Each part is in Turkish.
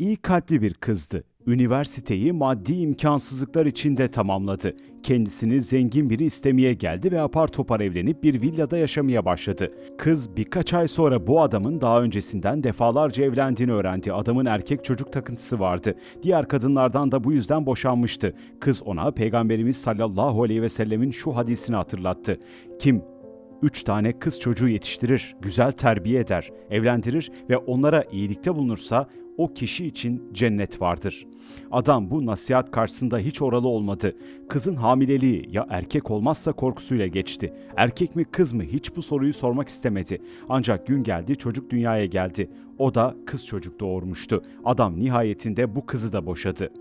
İyi kalpli bir kızdı. Üniversiteyi maddi imkansızlıklar içinde tamamladı. Kendisini zengin biri istemeye geldi ve apar topar evlenip bir villada yaşamaya başladı. Kız birkaç ay sonra bu adamın daha öncesinden defalarca evlendiğini öğrendi. Adamın erkek çocuk takıntısı vardı. Diğer kadınlardan da bu yüzden boşanmıştı. Kız ona Peygamberimiz sallallahu aleyhi ve sellemin şu hadisini hatırlattı. Kim Üç tane kız çocuğu yetiştirir, güzel terbiye eder, evlendirir ve onlara iyilikte bulunursa o kişi için cennet vardır. Adam bu nasihat karşısında hiç oralı olmadı. Kızın hamileliği ya erkek olmazsa korkusuyla geçti. Erkek mi kız mı hiç bu soruyu sormak istemedi. Ancak gün geldi çocuk dünyaya geldi. O da kız çocuk doğurmuştu. Adam nihayetinde bu kızı da boşadı.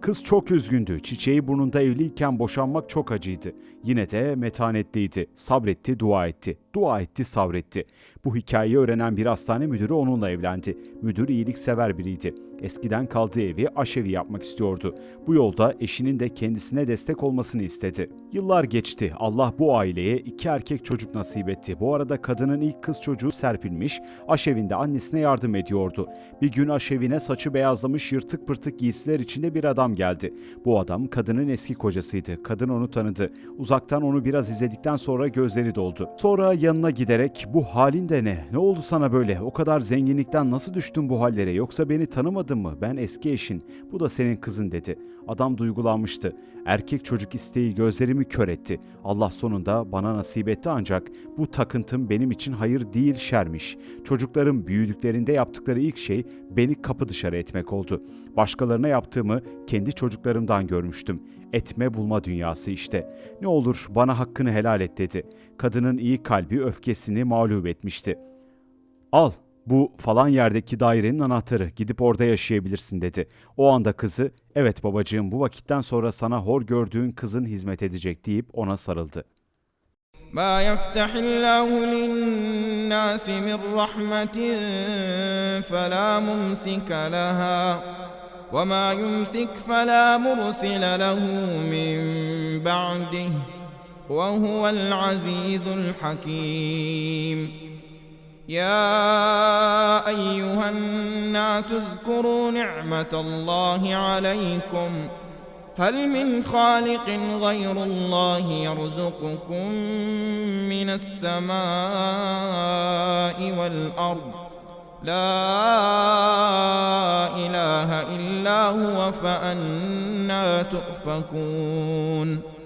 Kız çok üzgündü. Çiçeği burnunda evliyken boşanmak çok acıydı. Yine de metanetliydi. Sabretti, dua etti. Dua etti, sabretti. Bu hikayeyi öğrenen bir hastane müdürü onunla evlendi. Müdür iyiliksever biriydi. Eskiden kaldığı evi aşevi yapmak istiyordu. Bu yolda eşinin de kendisine destek olmasını istedi. Yıllar geçti. Allah bu aileye iki erkek çocuk nasip etti. Bu arada kadının ilk kız çocuğu serpilmiş, aşevinde annesine yardım ediyordu. Bir gün aşevine saçı beyazlamış yırtık pırtık giysiler içinde bir adam geldi. Bu adam kadının eski kocasıydı. Kadın onu tanıdı. Uzaktan onu biraz izledikten sonra gözleri doldu. Sonra yanına giderek bu halin de ne? Ne oldu sana böyle? O kadar zenginlikten nasıl düştün bu hallere? Yoksa beni tanımadın mı? Ben eski eşin. Bu da senin kızın dedi. Adam duygulanmıştı. Erkek çocuk isteği gözlerimi kör etti. Allah sonunda bana nasip etti ancak bu takıntım benim için hayır değil şermiş. Çocuklarım büyüdüklerinde yaptıkları ilk şey beni kapı dışarı etmek oldu. Başkalarına yaptığımı kendi çocuklarımdan görmüştüm. Etme bulma dünyası işte. Ne olur bana hakkını helal et dedi. Kadının iyi kalbi öfkesini mağlup etmişti. Al bu falan yerdeki dairenin anahtarı gidip orada yaşayabilirsin dedi. O anda kızı evet babacığım bu vakitten sonra sana hor gördüğün kızın hizmet edecek deyip ona sarıldı. ما يفتح الله للناس من رحمة فلا ممسك لها وما يمسك فلا مرسل له من بعده وهو العزيز الحكيم. يا أيها الناس اذكروا نعمة الله عليكم هل من خالق غير الله يرزقكم من السماء والأرض؟ لا إله إلا هو فأنا تؤفكون.